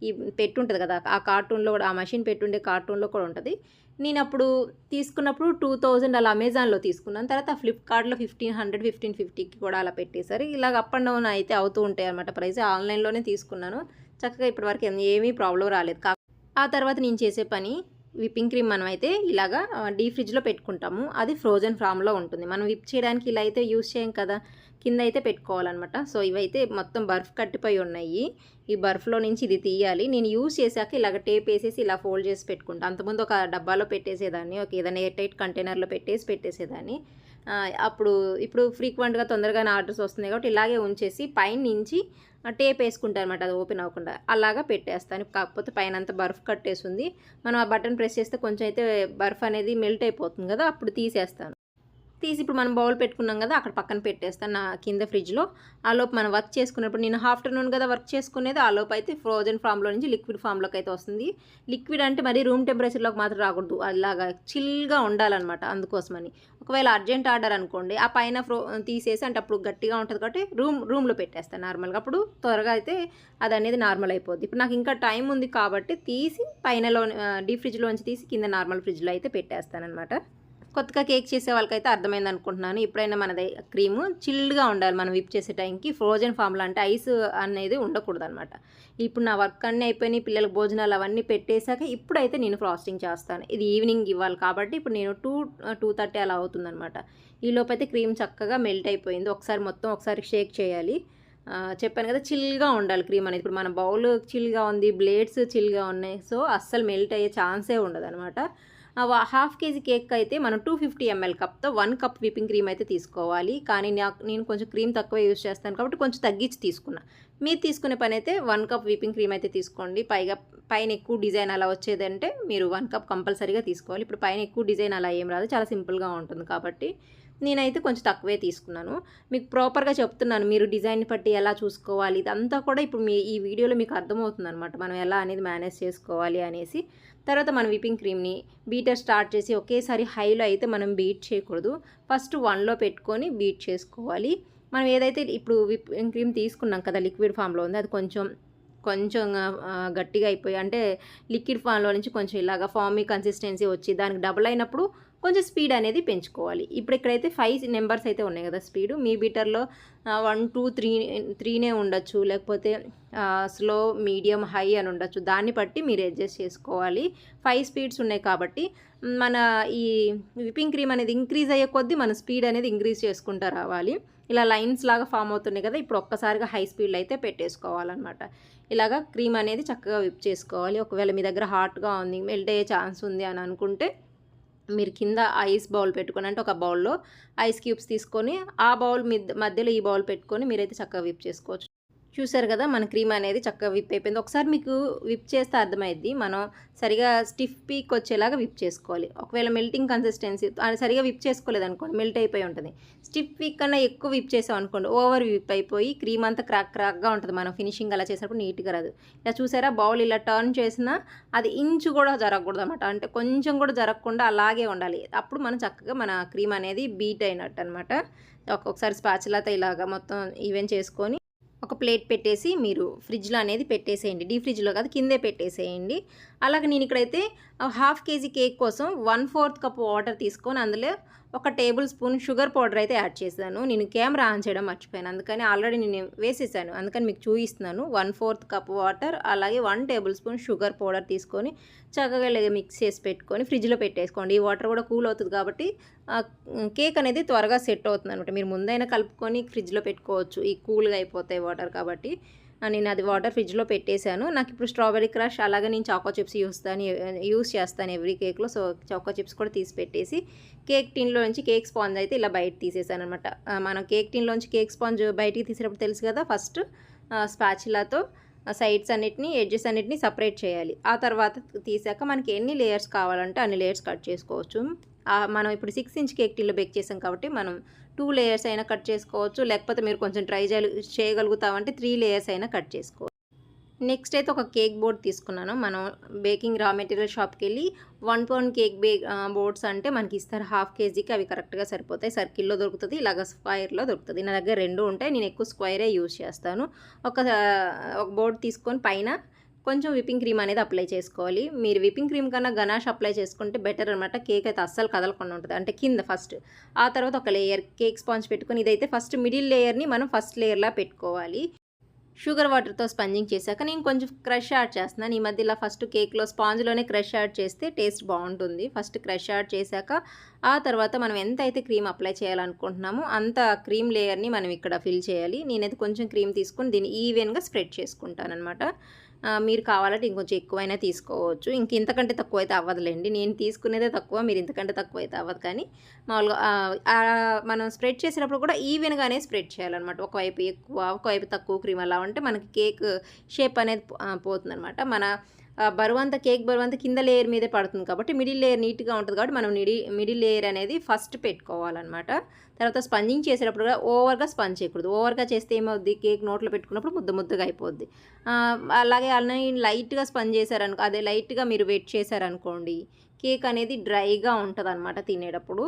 ఈ పెట్టుంటుంది కదా ఆ కార్టూన్లో కూడా ఆ మషిన్ పెట్టుండే కార్టూన్లో కూడా ఉంటుంది. నేను అప్పుడు తీసుకున్నప్పుడు టూ థౌజండ్ అలా అమెజాన్లో తీసుకున్నాను. తర్వాత ఫ్లిప్కార్ట్లో ఫిఫ్టీన్ హండ్రెడ్ ఫిఫ్టీన్ ఫిఫ్టీకి కూడా అలా పెట్టేశారు. ఇలాగ అప్ అండ్ డౌన్ అయితే అవుతూ ఉంటాయి అనమాట ప్రైస్. ఆన్లైన్లోనే తీసుకున్నాను. చక్కగా ఇప్పటివరకు ఏమీ ప్రాబ్లం రాలేదు. కా ఆ తర్వాత నేను చేసే పని విప్పింగ్ క్రీమ్ మనం అయితే ఇలాగా డీ ఫ్రిడ్జ్లో పెట్టుకుంటాము. అది ఫ్రోజన్ ఫామ్లో ఉంటుంది. మనం విప్ చేయడానికి ఇలా అయితే యూస్ చేయం కదా. కింద అయితే పెట్టుకోవాలన్నమాట. సో ఇవైతే మొత్తం బర్ఫ్ కట్టిపోయి ఉన్నాయి. ఈ బర్ఫ్లో నుంచి ఇది తీయాలి. నేను యూజ్ చేశాక ఇలాగ టేప్ వేసేసి ఇలా ఫోల్డ్ చేసి పెట్టుకుంటాను అంతకుముందు ఒక డబ్బాలో పెట్టేసేదాన్ని. ఒక ఏదైనా ఎయిర్ టైట్ కంటైనర్లో పెట్టేసి పెట్టేసేదాన్ని. అప్పుడు ఇప్పుడు ఫ్రీక్వెంట్గా తొందరగానే ఆర్డర్స్ వస్తున్నాయి కాబట్టి ఇలాగే ఉంచేసి పైన నుంచి టేప్ వేసుకుంటాను అనమాట అది ఓపెన్ అవ్వకుండా అలాగా పెట్టేస్తాను. కాకపోతే పైన అంతా బర్ఫ్ కట్టేసింది మనం ఆ బటన్ ప్రెస్ చేస్తే కొంచెం అయితే బర్ఫ్ అనేది మెల్ట్ అయిపోతుంది కదా అప్పుడు తీసేస్తాను. తీసి ఇప్పుడు మనం బౌల్ పెట్టుకున్నాం కదా అక్కడ పక్కన పెట్టేస్తాను నా కింద ఫ్రిడ్జ్లో. ఆ లోపు మనం వర్క్ చేసుకున్నప్పుడు నేను ఆఫ్టర్నూన్ కదా వర్క్ చేసుకునేది ఆ అయితే ఫ్రోజన్ ఫామ్లో నుంచి లిక్విడ్ ఫామ్లోకి అయితే వస్తుంది. లిక్విడ్ అంటే మరి రూమ్ టెంపరేచర్లోకి మాత్రం రాకూడదు అలాగా చిల్గా ఉండాలన్నమాట అందుకోసమని. ఒకవేళ అర్జెంట్ ఆర్డర్ అనుకోండి ఆ పైన ఫ్రో తీసేసి అంటే అప్పుడు గట్టిగా ఉంటుంది కాబట్టి రూమ్ రూమ్లో పెట్టేస్తాను నార్మల్గా. అప్పుడు త్వరగా అయితే అది అనేది నార్మల్ అయిపోద్ది. ఇప్పుడు నాకు ఇంకా టైం ఉంది కాబట్టి తీసి పైనలో డీ ఫ్రిడ్జ్లోంచి తీసి కింద నార్మల్ ఫ్రిడ్జ్లో అయితే పెట్టేస్తాను అనమాట కొత్తగా కేక్ చేసే వాళ్ళకైతే అర్థమైంది అనుకుంటున్నాను. ఎప్పుడైనా మనది క్రీమ్ చిల్డ్గా ఉండాలి. మనం విప్ చేసే టైంకి ఫ్రోజన్ ఫామ్లో అంటే ఐస్ అనేది ఉండకూడదు అనమాట ఇప్పుడు నా వర్క్ అన్నీ అయిపోయినాయి. పిల్లలకు భోజనాలు అవన్నీ పెట్టేశాక ఇప్పుడైతే నేను ఫ్రాస్టింగ్ చేస్తాను. ఇది ఈవినింగ్ ఇవ్వాలి కాబట్టి ఇప్పుడు నేను టూ టూ థర్టీ అలా అవుతుందనమాట ఈ క్రీమ్ చక్కగా మెల్ట్ అయిపోయింది. ఒకసారి మొత్తం ఒకసారి షేక్ చేయాలి. చెప్పాను కదా చిల్గా ఉండాలి క్రీమ్ అనేది. ఇప్పుడు మన బౌల్ చిల్గా ఉంది బ్లేడ్స్ చిల్గా ఉన్నాయి. సో అస్సలు మెల్ట్ అయ్యే ఛాన్సే ఉండదు అనమాట హాఫ్ కేజీ కేక్ అయితే మనం టూ ఫిఫ్టీ ఎంఎల్ కప్తో వన్ కప్ విపింగ్ క్రీమ్ అయితే తీసుకోవాలి. కానీ నాకు నేను కొంచెం క్రీమ్ తక్కువ యూజ్ చేస్తాను కాబట్టి కొంచెం తగ్గించి తీసుకున్నా. మీరు తీసుకునే పని అయితే వన్ కప్ విపింగ్ క్రీమ్ అయితే తీసుకోండి. పైగా పైన ఎక్కువ డిజైన్ అలా వచ్చేదంటే మీరు వన్ కప్ కంపల్సరీగా తీసుకోవాలి. ఇప్పుడు పైన ఎక్కువ డిజైన్ అలా ఏం రాదు. చాలా సింపుల్గా ఉంటుంది కాబట్టి నేనైతే కొంచెం తక్కువే తీసుకున్నాను. మీకు ప్రాపర్గా చెప్తున్నాను. మీరు డిజైన్ బట్టి ఎలా చూసుకోవాలి? ఇదంతా కూడా ఇప్పుడు మీ ఈ వీడియోలో మీకు అర్థమవుతుంది అనమాట మనం ఎలా అనేది మేనేజ్ చేసుకోవాలి అనేసి. తర్వాత మనం విపింగ్ క్రీమ్ని బీటర్ స్టార్ట్ చేసి ఒకేసారి హైలో అయితే మనం బీట్ చేయకూడదు. ఫస్ట్ వన్లో పెట్టుకొని బీట్ చేసుకోవాలి. మనం ఏదైతే ఇప్పుడు విపింగ్ క్రీమ్ తీసుకున్నాం కదా లిక్విడ్ ఫామ్లో ఉంది అది కొంచెం కొంచెం గట్టిగా అయిపోయి అంటే లిక్విడ్ ఫామ్లో నుంచి కొంచెం ఇలాగా ఫామీ కన్సిస్టెన్సీ వచ్చి దానికి డబుల్ అయినప్పుడు కొంచెం స్పీడ్ అనేది పెంచుకోవాలి. ఇప్పుడు ఇక్కడైతే ఫైవ్ నెంబర్స్ అయితే ఉన్నాయి కదా స్పీడ్ మీ బీటర్లో వన్ టూ త్రీ త్రీనే ఉండొచ్చు. లేకపోతే స్లో మీడియం హై అని ఉండొచ్చు. దాన్ని బట్టి మీరు అడ్జస్ట్ చేసుకోవాలి. ఫైవ్ స్పీడ్స్ ఉన్నాయి కాబట్టి మన ఈ విపింగ్ క్రీమ్ అనేది ఇంక్రీజ్ అయ్యే కొద్దీ మన స్పీడ్ అనేది ఇంక్రీజ్ చేసుకుంటూ రావాలి. ఇలా లైన్స్ లాగా ఫామ్ అవుతున్నాయి కదా ఇప్పుడు ఒక్కసారిగా హై స్పీడ్లో అయితే పెట్టేసుకోవాలన్నమాట. ఇలాగా క్రీమ్ అనేది చక్కగా విప్ చేసుకోవాలి. ఒకవేళ మీ దగ్గర హాట్గా ఉంది మెల్ట్ అయ్యే ఛాన్స్ ఉంది అని అనుకుంటే మీరు కింద ఐస్ బౌల్ పెట్టుకొని అంటే ఒక బౌల్లో ఐస్ క్యూబ్స్ తీసుకొని ఆ బౌల్ మిద్ మధ్యలో ఈ బౌల్ పెట్టుకొని మీరైతే చక్కగా విప్ చేసుకోవచ్చు. చూసారు కదా మన క్రీమ్ అనేది చక్కగా విప్ అయిపోయింది. ఒకసారి మీకు విప్ చేస్తే అర్థమైద్ది మనం సరిగా స్టిఫ్ పీక్ వచ్చేలాగా విప్ చేసుకోవాలి. ఒకవేళ మెల్టింగ్ కన్సిస్టెన్సీ అది సరిగా విప్ చేసుకోలేదు అనుకోండి మెల్ట్ అయిపోయి ఉంటుంది. స్టిఫ్ పీక్ కన్నా ఎక్కువ విప్ చేసాం అనుకోండి ఓవర్ విప్ అయిపోయి క్రీమ్ అంతా క్రాక్ క్రాక్గా ఉంటుంది. మనం ఫినిషింగ్ అలా చేసినప్పుడు నీట్గా రాదు. ఇలా చూసారా బౌల్ ఇలా టర్న్ చేసినా అది ఇంచు కూడా జరగకూడదు అనమాట అంటే కొంచెం కూడా జరగకుండా అలాగే ఉండాలి. అప్పుడు మనం చక్కగా మన క్రీమ్ అనేది బీట్ అయినట్టు అనమాట ఒక్కొక్కసారి స్పాచ్లతో ఇలాగా మొత్తం ఈవెన్ చేసుకొని ఒక ప్లేట్ పెట్టేసి మీరు ఫ్రిడ్జ్లో అనేది పెట్టేసేయండి. డీ ఫ్రిడ్జ్లో కాదు కిందే పెట్టేసేయండి. అలాగే నేను ఇక్కడైతే హాఫ్ కేజీ కేక్ కోసం వన్ ఫోర్త్ కప్ వాటర్ తీసుకొని అందులో ఒక టేబుల్ స్పూన్ షుగర్ పౌడర్ అయితే యాడ్ చేశాను. నేను కెమెరా ఆన్ చేయడం మర్చిపోయాను. అందుకని ఆల్రెడీ నేను వేసేసాను. అందుకని మీకు చూపిస్తున్నాను. వన్ ఫోర్త్ కప్ వాటర్ అలాగే one table spoon sugar powder తీసుకొని చక్కగా మిక్స్ చేసి పెట్టుకొని ఫ్రిడ్జ్లో పెట్టేసుకోండి. ఈ వాటర్ కూడా కూల్ అవుతుంది కాబట్టి కేక్ అనేది త్వరగా సెట్ అవుతుంది అనమాట. మీరు ముందైనా కలుపుకొని ఫ్రిడ్జ్లో పెట్టుకోవచ్చు. ఈ కూల్గా అయిపోతాయి వాటర్ కాబట్టి. నేను అది వాటర్ ఫ్రిడ్జ్లో పెట్టేశాను. నాకు ఇప్పుడు స్ట్రాబెరీ క్రష్ అలాగే నేను చాకో చిప్స్ చూస్తాను యూస్ చేస్తాను ఎవ్రీ కేక్లో. సో చాకో చిప్స్ కూడా తీసి పెట్టేసి కేక్ టిన్లో నుంచి కేక్ స్పాంజ్ అయితే ఇలా బయట తీసేసాను అనమాట మనం కేక్ టిన్లోంచి కేక్ స్పాంజ్ బయటికి తీసేటప్పుడు తెలుసు కదా ఫస్ట్ స్పాచిలాతో సైడ్స్ అన్నిటిని ఎడ్జెస్ అన్నిటిని సపరేట్ చేయాలి. ఆ తర్వాత తీసాక మనకి ఎన్ని లేయర్స్ కావాలంటే అన్ని లేయర్స్ కట్ చేసుకోవచ్చు. మనం ఇప్పుడు సిక్స్ ఇంచ్ కేక్ టిన్లో బేక్ చేసాం కాబట్టి మనం టూ లేయర్స్ అయినా కట్ చేసుకోవచ్చు. లేకపోతే మీరు కొంచెం ట్రై చేయగలుగుతామంటే త్రీ లేయర్స్ అయినా కట్ చేసుకోవచ్చు. నెక్స్ట్ అయితే ఒక కేక్ బోర్డ్ తీసుకున్నాను. మనం బేకింగ్ రా మెటీరియల్ షాప్కి వెళ్ళి one pound cake base boards అంటే మనకి ఇస్తారు. హాఫ్ కేజీకి అవి కరెక్ట్గా సరిపోతాయి. సర్కిల్లో దొరుకుతుంది ఇలాగ స్క్వైర్లో దొరుకుతుంది. నా దగ్గర రెండు ఉంటాయి. నేను ఎక్కువ స్క్వైరే యూజ్ చేస్తాను. ఒక ఒక బోర్డ్ తీసుకొని పైన కొంచెం విప్పింగ్ క్రీమ్ అనేది అప్లై చేసుకోవాలి. మీరు విప్పింగ్ క్రీమ్ కన్నా గనాష్ అప్లై చేసుకుంటే బెటర్ అనమాట కేక్ అయితే అస్సలు కదలకుండా ఉంటుంది. అంటే కింద ఫస్ట్. ఆ తర్వాత ఒక లేయర్ కేక్ స్పాంజ్ పెట్టుకొని ఇదైతే ఫస్ట్ మిడిల్ లేయర్ని మనం ఫస్ట్ లేయర్లా పెట్టుకోవాలి. షుగర్ వాటర్తో స్పంజింగ్ చేశాక నేను కొంచెం క్రష్ యాడ్ చేస్తున్నాను. ఈ మధ్యలో ఫస్ట్ కేక్లో స్పాంజ్లోనే క్రష్ యాడ్ చేస్తే టేస్ట్ బాగుంటుంది. ఫస్ట్ క్రష్ యాడ్ చేశాక ఆ తర్వాత మనం ఎంత అయితే క్రీమ్ అప్లై చేయాలనుకుంటున్నామో అంత క్రీమ్ లేయర్ని మనం ఇక్కడ ఫిల్ చేయాలి. నేనైతే కొంచెం క్రీమ్ తీసుకొని దీన్ని ఈవెన్గా స్ప్రెడ్ చేసుకుంటాను అనమాట మీరు కావాలంటే ఇంకొంచెం ఎక్కువైనా తీసుకోవచ్చు. ఇంక ఇంతకంటే తక్కువ అయితే అవ్వదులేండి. నేను తీసుకునేదే తక్కువ మీరు ఇంతకంటే తక్కువ అయితే అవ్వదు. కానీ మామూలుగా మనం స్ప్రెడ్ చేసినప్పుడు కూడా ఈవెన్గానే స్ప్రెడ్ చేయాలన్నమాట. ఒకవైపు ఎక్కువ ఒకవైపు తక్కువ క్రీమ్ అలా ఉంటే మనకి కేక్ షేప్ అనేది పోతుందనమాట మన బరువంతా కేక్ బరువంతా కింద లేయర్ మీదే పడుతుంది కాబట్టి మిడిల్ లేయర్ నీట్గా ఉంటుంది కాబట్టి మనం మిడి మిడిల్ లేయర్ అనేది ఫస్ట్ పెట్టుకోవాలన్నమాట. తర్వాత స్పంజింగ్ చేసేటప్పుడు కూడా ఓవర్గా స్పంజ్ చేయకూడదు. ఓవర్గా చేస్తే ఏమవుద్ది? కేక్ నోట్లో పెట్టుకున్నప్పుడు ముద్ద ముద్దగా అయిపోద్ది. అలాగే అలా లైట్గా స్పంజ్ చేశారనుకో అదే లైట్గా మీరు వెట్ చేశారనుకోండి కేక్ అనేది డ్రైగా ఉంటుంది అనమాట తినేటప్పుడు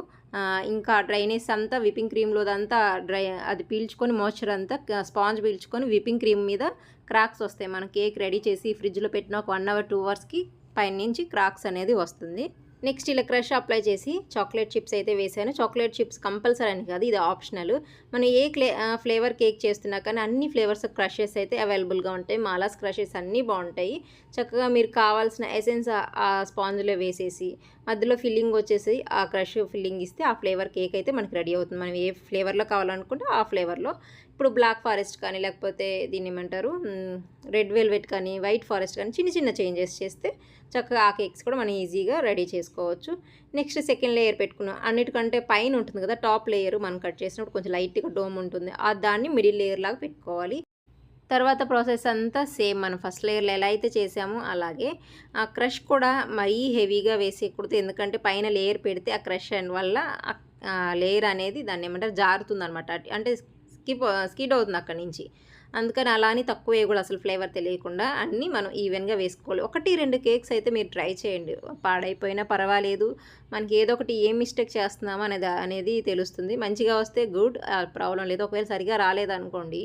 ఇంకా డ్రైనెస్ అంతా విపింగ్ క్రీమ్లోదంతా డ్రై అది పీల్చుకొని మాయిశ్చర్ అంతా స్పాంజ్ పీల్చుకొని విపింగ్ క్రీమ్ మీద క్రాక్స్ వస్తాయి. మనం కేక్ రెడీ చేసి ఫ్రిడ్జ్లో పెట్టిన ఒక వన్ అవర్ టూ అవర్స్కి పైన నుంచి క్రాక్స్ అనేది వస్తుంది. నెక్స్ట్ ఇలా క్రష్ అప్లై చేసి చాక్లెట్ చిప్స్ అయితే వేసాను చాక్లెట్ చిప్స్ కంపల్సరీ అని కాదు ఇది ఆప్షనల్. మనం ఏ క్లే ఫ్లేవర్ కేక్ చేస్తున్నా కానీ అన్ని ఫ్లేవర్స్ క్రషెస్ అయితే అవైలబుల్గా ఉంటాయి. మాలాస్ క్రషెస్ అన్నీ బాగుంటాయి. చక్కగా మీరు కావాల్సిన ఎసెన్స్ ఆ స్పాంజ్లో వేసేసి మధ్యలో ఫిల్లింగ్ వచ్చేసి ఆ క్రష్ ఫిల్లింగ్ ఇస్తే ఆ ఫ్లేవర్ కేక్ అయితే మనకి రెడీ అవుతుంది. మనం ఏ ఫ్లేవర్లో కావాలనుకుంటే ఆ ఫ్లేవర్లో ఇప్పుడు బ్లాక్ ఫారెస్ట్ కానీ లేకపోతే దీన్ని ఏమంటారు? రెడ్ వెల్వెట్ కానీ వైట్ ఫారెస్ట్ కానీ చిన్న చిన్న చేంజెస్ చేస్తే చక్కగా ఆ కేక్స్ కూడా మనం ఈజీగా రెడీ చేసుకోవచ్చు. నెక్స్ట్ సెకండ్ లేయర్ పెట్టుకున్నాం అన్నిటికంటే పైన ఉంటుంది కదా టాప్ లేయర్ మనం కట్ చేసినప్పుడు కొంచెం లైట్గా డోమ్ ఉంటుంది. ఆ దాన్ని మిడిల్ లేయర్ లాగా పెట్టుకోవాలి. తర్వాత ప్రాసెస్ అంతా సేమ్ మనం ఫస్ట్ లేయర్లో ఎలా అయితే చేసామో అలాగే ఆ క్రష్ కూడా మరీ హెవీగా వేసేయకూడదు. ఎందుకంటే పైన లేయర్ పెడితే ఆ క్రష్ వల్ల లేయర్ అనేది దాన్ని ఏమంటారు? జారుతుంది అనమాట అంటే స్కిప్ స్కిడ్ అవుతుంది అక్కడి నుంచి. అందుకని అలా అని తక్కువ వేయకూడదు అసలు ఫ్లేవర్ తెలియకుండా అన్నీ మనం ఈవెన్గా వేసుకోవాలి. ఒకటి రెండు కేక్స్ అయితే మీరు ట్రై చేయండి. పాడైపోయినా పర్వాలేదు. మనకి ఏదో ఒకటి ఏం మిస్టేక్ చేస్తున్నామో అనేది అనేది తెలుస్తుంది. మంచిగా వస్తే గుడ్ ప్రాబ్లం లేదు. ఒకవేళ సరిగా రాలేదనుకోండి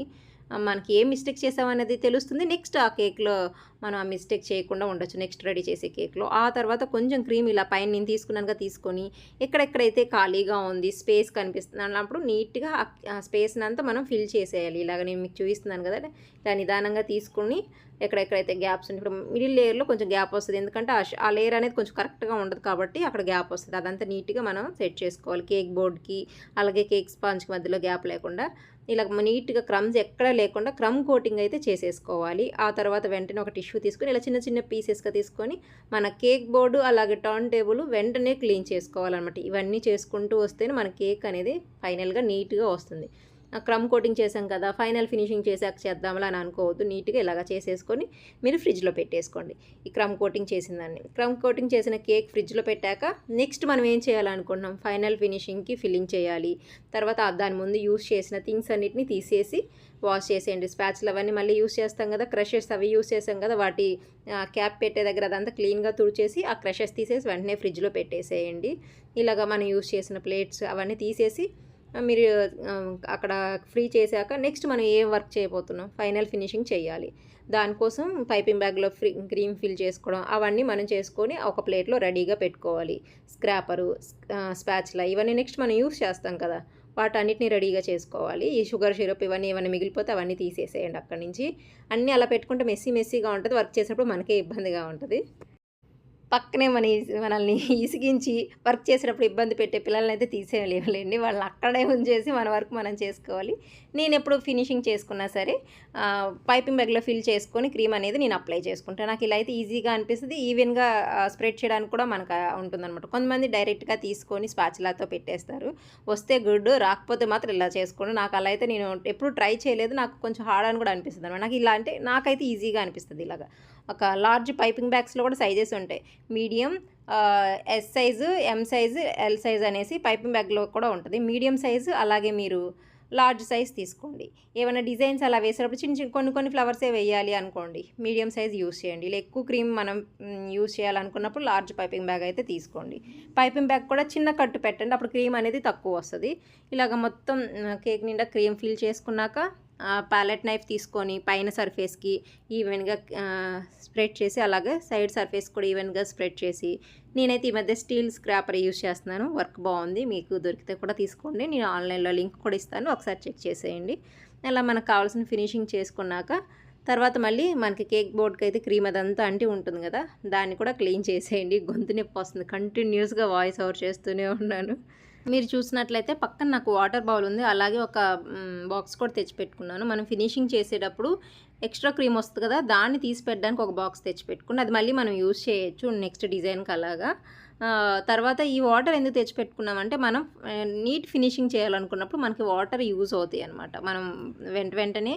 మనకి ఏ మిస్టేక్ చేసామనేది తెలుస్తుంది. నెక్స్ట్ ఆ కేక్లో మనం ఆ మిస్టేక్ చేయకుండా ఉండొచ్చు. నెక్స్ట్ రెడీ చేసే కేక్లో. ఆ తర్వాత కొంచెం క్రీమ్ ఇలా పైన నేను తీసుకున్నానుగా తీసుకొని ఎక్కడెక్కడైతే ఖాళీగా ఉంది స్పేస్ కనిపిస్తుంది అన్నప్పుడు నీట్గా ఆ స్పేస్ని అంతా మనం ఫిల్ చేసేయాలి. ఇలాగ నేను మీకు చూపిస్తున్నాను కదా ఇలా నిదానంగా తీసుకొని ఎక్కడెక్కడైతే గ్యాప్స్ ఉంటే ఇప్పుడు మిడిల్ లేయర్లో కొంచెం గ్యాప్ వస్తుంది. ఎందుకంటే ఆ లేయర్ అనేది కొంచెం కరెక్ట్గా ఉండదు కాబట్టి అక్కడ గ్యాప్ వస్తుంది. అదంతా నీట్గా మనం సెట్ చేసుకోవాలి. కేక్ బోర్డ్కి అలాగే కేక్ స్పాంజ్కి మధ్యలో గ్యాప్ లేకుండా ఇలా నీట్గా క్రమ్స్ ఎక్కడా లేకుండా క్రమ్ కోటింగ్ అయితే చేసేసుకోవాలి. ఆ తర్వాత వెంటనే ఒక టిష్యూ తీసుకొని ఇలా చిన్న చిన్న పీసెస్గా తీసుకొని మన కేక్ బోర్డు అలాగే టర్న్ టేబుల్ వెంటనే క్లీన్ చేసుకోవాలన్నమాట. ఇవన్నీ చేసుకుంటూ వస్తేనే మన కేక్ అనేది ఫైనల్గా నీట్గా వస్తుంది. క్రమ్ కోటింగ్ చేసాం కదా ఫైనల్ ఫినిషింగ్ చేసాక చేద్దాంలా అని అనుకోవద్దు నీట్గా ఇలాగ చేసేసుకొని మీరు ఫ్రిడ్జ్లో పెట్టేసుకోండి. ఈ క్రమ్ కోటింగ్ చేసిన దాన్ని క్రమ్ కోటింగ్ చేసిన కేక్ ఫ్రిడ్జ్లో పెట్టాక నెక్స్ట్ మనం ఏం చేయాలనుకుంటున్నాం? ఫైనల్ ఫినిషింగ్కి ఫిల్లింగ్ చేయాలి. తర్వాత దాని ముందు యూస్ చేసిన థింగ్స్ అన్నిటిని తీసేసి వాష్ చేసేయండి. స్పాచ్లు అవన్నీ మళ్ళీ యూస్ చేస్తాం కదా క్రషెస్ అవి యూస్ చేస్తాం కదా వాటి క్యాప్ పెట్టే దగ్గర అదంతా క్లీన్గా తుడిచేసి ఆ క్రషెస్ తీసేసి వెంటనే ఫ్రిడ్జ్లో పెట్టేసేయండి. ఇలాగ మనం యూస్ చేసిన ప్లేట్స్ అవన్నీ తీసేసి మీరు అక్కడ ఫ్రీ చేశాక నెక్స్ట్ మనం ఏం వర్క్ చేయబోతున్నాం? ఫైనల్ ఫినిషింగ్ చేయాలి దానికోసం పైపింగ్ బ్యాగ్లో ఫ్రీ క్రీమ్ ఫిల్ చేసుకోవడం అవన్నీ మనం చేసుకొని ఒక ప్లేట్లో రెడీగా పెట్టుకోవాలి. స్క్రాపరు స్పాచ్లా ఇవన్నీ నెక్స్ట్ మనం యూస్ చేస్తాం కదా. వాటన్నిటిని రెడీగా చేసుకోవాలి. ఈ షుగర్ సిరప్ ఇవన్నీ ఏమైనా మిగిలిపోతే అవన్నీ తీసేసేయండి అక్కడి నుంచి. అన్నీ అలా పెట్టుకుంటే మెస్సీ మెస్సీగా ఉంటుంది. వర్క్ చేసినప్పుడు మనకే ఇబ్బందిగా ఉంటుంది. పక్కనే మన మనల్ని ఇసిగించి వర్క్ చేసేటప్పుడు ఇబ్బంది పెట్టే పిల్లల్ని అయితే తీసేయలేములేండి. వాళ్ళని అక్కడే ఉంచేసి మన వర్క్ మనం చేసుకోవాలి. నేను ఎప్పుడు ఫినిషింగ్ చేసుకున్నా సరే పైపింగ్ బ్యాగ్లో ఫిల్ చేసుకొని క్రీమ్ అనేది నేను అప్లై చేసుకుంటాను. నాకు ఇలా అయితే ఈజీగా అనిపిస్తుంది. ఈవెన్గా స్ప్రెడ్ చేయడానికి కూడా మనకు ఉంటుందన్నమాట. కొంతమంది డైరెక్ట్గా తీసుకొని స్పాచ్లాతో పెట్టేస్తారు. వస్తే గుడ్ రాకపోతే మాత్రం ఇలా చేసుకోండి. నాకు అలా అయితే నేను ఎప్పుడు ట్రై చేయలేదు. నాకు కొంచెం హార్డ్ అని కూడా అనిపిస్తుంది అనమాట నాకు ఇలా అంటే నాకైతే ఈజీగా అనిపిస్తుంది ఇలాగా. ఒక లార్జ్ పైపింగ్ బ్యాగ్స్లో కూడా సైజెస్ ఉంటాయి. Medium S size M size L size అనేసి పైపింగ్ బ్యాగ్లో కూడా ఉంటుంది. మీడియం సైజు అలాగే మీరు లార్జ్ సైజ్ తీసుకోండి. ఏమైనా డిజైన్స్ అలా వేసేటప్పుడు చిన్న చిన్న కొన్ని కొన్ని ఫ్లవర్సే వేయాలి అనుకోండి. మీడియం సైజ్ యూస్ చేయండి. ఇలా ఎక్కువ క్రీమ్ మనం యూస్ చేయాలనుకున్నప్పుడు లార్జ్ పైపింగ్ బ్యాగ్ అయితే తీసుకోండి. పైపింగ్ బ్యాగ్ కూడా చిన్న కట్టు పెట్టండి. అప్పుడు క్రీమ్ అనేది తక్కువ వస్తుంది. ఇలాగ మొత్తం కేక్ నిండా క్రీమ్ ఫిల్ చేసుకున్నాక ప్యాలెట్ నైఫ్ తీసుకొని పైన సర్ఫేస్కి ఈవెన్గా స్ప్రెడ్ చేసి అలాగే సైడ్ సర్ఫేస్ కూడా ఈవెన్గా స్ప్రెడ్ చేసి నేనైతే ఈ మధ్య స్టీల్ స్క్రాపర్ యూస్ చేస్తున్నాను. వర్క్ బాగుంది. మీకు దొరికితే కూడా తీసుకోండి. నేను ఆన్లైన్లో లింక్ కూడా ఇస్తాను. ఒకసారి చెక్ చేసేయండి. అలా మనకు కావాల్సిన ఫినిషింగ్ చేసుకున్నాక తర్వాత మళ్ళీ మనకి కేక్ బోర్డ్కి అయితే క్రీమ్ అదంతా అంటి ఉంటుంది కదా దాన్ని కూడా క్లీన్ చేసేయండి. గొంతు నొప్పి వస్తుంది. కంటిన్యూస్గా వాయిస్ ఓవర్ చేస్తూనే ఉన్నాను. మీరు చూసినట్లయితే పక్కన నాకు వాటర్ బౌల్ ఉంది. అలాగే ఒక బాక్స్ కూడా తెచ్చిపెట్టుకున్నాను. మనం ఫినిషింగ్ చేసేటప్పుడు ఎక్స్ట్రా క్రీమ్ వస్తుంది కదా దాన్ని తీసి పెట్టడానికి ఒక బాక్స్ తెచ్చి పెట్టుకుని అది మళ్ళీ మనం యూజ్ చేయొచ్చు నెక్స్ట్ డిజైన్కి అలాగా. తర్వాత ఈ వాటర్ ఎందుకు తెచ్చి పెట్టుకున్నామంటే మనం నీట్ ఫినిషింగ్ చేయాలనుకున్నప్పుడు మనకి వాటర్ యూజ్ అవుతాయి అనమాట మనం వెంట వెంటనే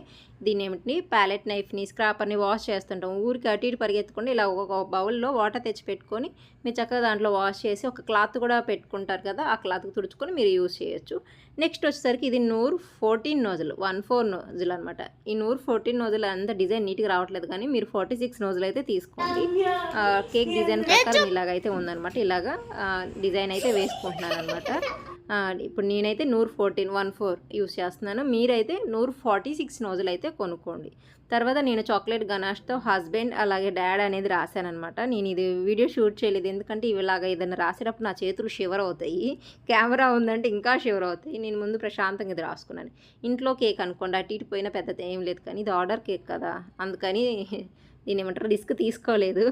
దీన్ని ఏమిటి ప్యాలెట్ నైఫ్ని స్క్రాపర్ని వాష్ చేస్తుంటాం. ఊరికి అటు ఇటు పరిగెత్తకుండా ఇలా ఒక బౌల్లో వాటర్ తెచ్చి పెట్టుకొని మీరు చక్కగా దాంట్లో వాష్ చేసి ఒక క్లాత్ కూడా పెట్టుకుంటారు కదా ఆ క్లాత్ తుడుచుకొని మీరు యూజ్ చేయొచ్చు. నెక్స్ట్ వచ్చేసరికి ఇది నూరు ఫోర్టీన్ నోజులు వన్ ఫోర్ నోజులు అనమాట ఈ నూరు ఫోర్టీన్ నోజులు అంత డిజైన్ నీట్గా రావట్లేదు కానీ మీరు ఫార్టీ సిక్స్ నోజులు అయితే తీసుకోండి. కేక్ డిజైన్ ప్రకారం ఇలాగైతే ఉందన్నమాట. ఇలాగా డిజైన్ అయితే వేసుకుంటున్నాను అనమాట ఇప్పుడు నేనైతే నూరు ఫోర్టీన్ వన్ ఫోర్ యూస్ చేస్తున్నాను. మీరైతే నూరు ఫార్టీ సిక్స్ నోజులు అయితే కొనుక్కోండి. తర్వాత నేను చాక్లెట్ గనాష్తో హస్బెండ్ అలాగే డాడ్ అనేది రాశానమాట నేను ఇది వీడియో షూట్ చేయలేదు. ఎందుకంటే ఇలాగ ఏదైనా రాసేటప్పుడు నా చేతులు షివర్ అవుతాయి. కెమెరా ఉందంటే ఇంకా షివర్ అవుతాయి. నేను ముందు ప్రశాంతంగా ఇది రాసుకున్నాను. ఇంట్లో కేక్ అనుకోండి. అటు ఇటు పోయినా పెద్ద ఏం లేదు కానీ ఇది ఆర్డర్ కేక్ కదా. అందుకని దీని ఏమంటారు రిస్క్ తీసుకోలేదు.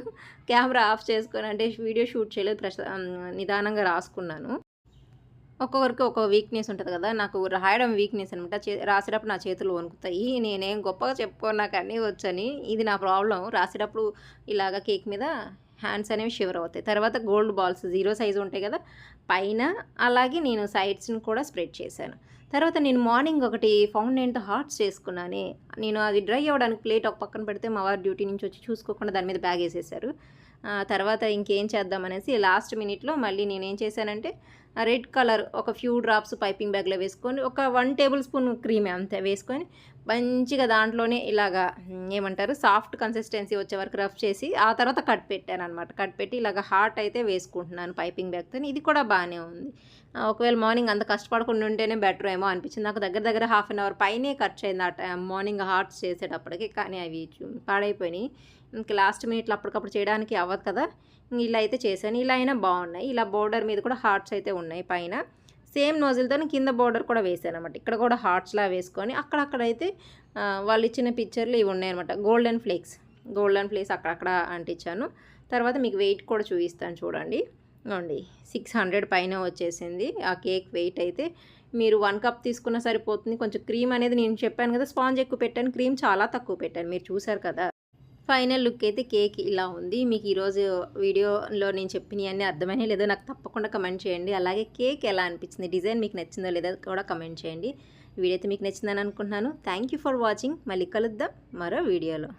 కెమెరా ఆఫ్ చేసుకొని అంటే వీడియో షూట్ చేయలేదు. ప్రశా నిదానంగా రాసుకున్నాను. ఒక్కొక్కరికి ఒక్కో వీక్నెస్ ఉంటుంది కదా. నాకు రాయడం వీక్నెస్ అనమాట రాసేటప్పుడు నా చేతులు వణుకుతాయి. నేనేం గొప్పగా చెప్పుకున్నా కానీ వచ్చని ఇది నా ప్రాబ్లం రాసేటప్పుడు ఇలాగ కేక్ మీద హ్యాండ్స్ అనేవి షివర్ అవుతాయి. తర్వాత గోల్డ్ బాల్స్ జీరో సైజు ఉంటాయి కదా. పైన అలాగే నేను సైడ్స్ని కూడా స్ప్రెడ్ చేశాను. తర్వాత నేను మార్నింగ్ ఒకటి ఫౌండెంట్ హార్ట్స్ చేసుకున్నానే. నేను అది డ్రై అవ్వడానికి ప్లేట్ ఒక పక్కన పెడితే మా వారు డ్యూటీ నుంచి వచ్చి చూసుకోకుండా దాని మీద బ్యాగ్ వేసేసారు తర్వాత ఇంకేం చేద్దామనేసి లాస్ట్ మినిట్లో మళ్ళీ నేను ఏం చేశానంటే రెడ్ కలర్ ఒక ఫ్యూ డ్రాప్స్ పైపింగ్ బ్యాగ్లో వేసుకొని ఒక వన్ టేబుల్ స్పూన్ క్రీమ్ అంతే వేసుకొని మంచిగా దాంట్లోనే ఇలాగా ఏమంటారు సాఫ్ట్ కన్సిస్టెన్సీ వచ్చే వరకు రఫ్ చేసి ఆ తర్వాత కట్ పెట్టాను అనమాట కట్ పెట్టి ఇలాగ హార్ట్ అయితే వేసుకుంటున్నాను పైపింగ్ బ్యాగ్తో. ఇది కూడా బాగానే ఉంది. ఒకవేళ మార్నింగ్ అంత కష్టపడకుండా ఉంటేనే బెటర్ ఏమో అనిపించింది. నాకు దగ్గర దగ్గర హాఫ్ అన్ అవర్ పైనే ఖర్చు అయింది ఆ మార్నింగ్ హార్ట్స్ చేసేటప్పటికి. కానీ అవి చూ- పాడైపోయినాయి. ఇంక లాస్ట్ మినిట్లో అప్పటికప్పుడు చేయడానికి అవ్వదు కదా. ఇలా అయితే చేశాను. ఇలా అయినా బాగున్నాయి. ఇలా బోర్డర్ మీద కూడా హార్ట్స్ అయితే ఉన్నాయి పైన. సేమ్ నోజిల్తో కింద బోర్డర్ కూడా వేసాను అనమాట ఇక్కడ కూడా హార్ట్స్లా వేసుకొని అక్కడక్కడైతే వాళ్ళు ఇచ్చిన పిక్చర్లు ఇవి ఉన్నాయి అనమాట గోల్డెన్ ఫ్లేక్స్. గోల్డెన్ ఫ్లేక్స్ అక్కడక్కడ అంటించాను. తర్వాత మీకు వెయిట్ కూడా చూపిస్తాను చూడండి. ఇదిగోండి. సిక్స్ హండ్రెడ్ పైన వచ్చేసింది. ఆ కేక్ వెయిట్ అయితే మీరు వన్ కప్ తీసుకున్న సరిపోతుంది. కొంచెం క్రీమ్ అనేది నేను చెప్పాను కదా స్పాంజ్ ఎక్కువ పెట్టాను. క్రీమ్ చాలా తక్కువ పెట్టాను. మీరు చూసారు కదా. ఫైనల్ లుక్ అయితే కేక్ ఇలా ఉంది. మీకు ఈరోజు వీడియోలో నేను చెప్పినవన్నీ అర్థమైనా లేదో నాకు తప్పకుండా కమెంట్ చేయండి. అలాగే కేక్ ఎలా అనిపించింది డిజైన్ మీకు నచ్చిందో లేదో కూడా కమెంట్ చేయండి. వీడియో అయితే మీకు నచ్చిందని అనుకుంటున్నాను. థ్యాంక్ యూ ఫర్ వాచింగ్ మళ్ళీ కలుద్దాం మరో వీడియోలో.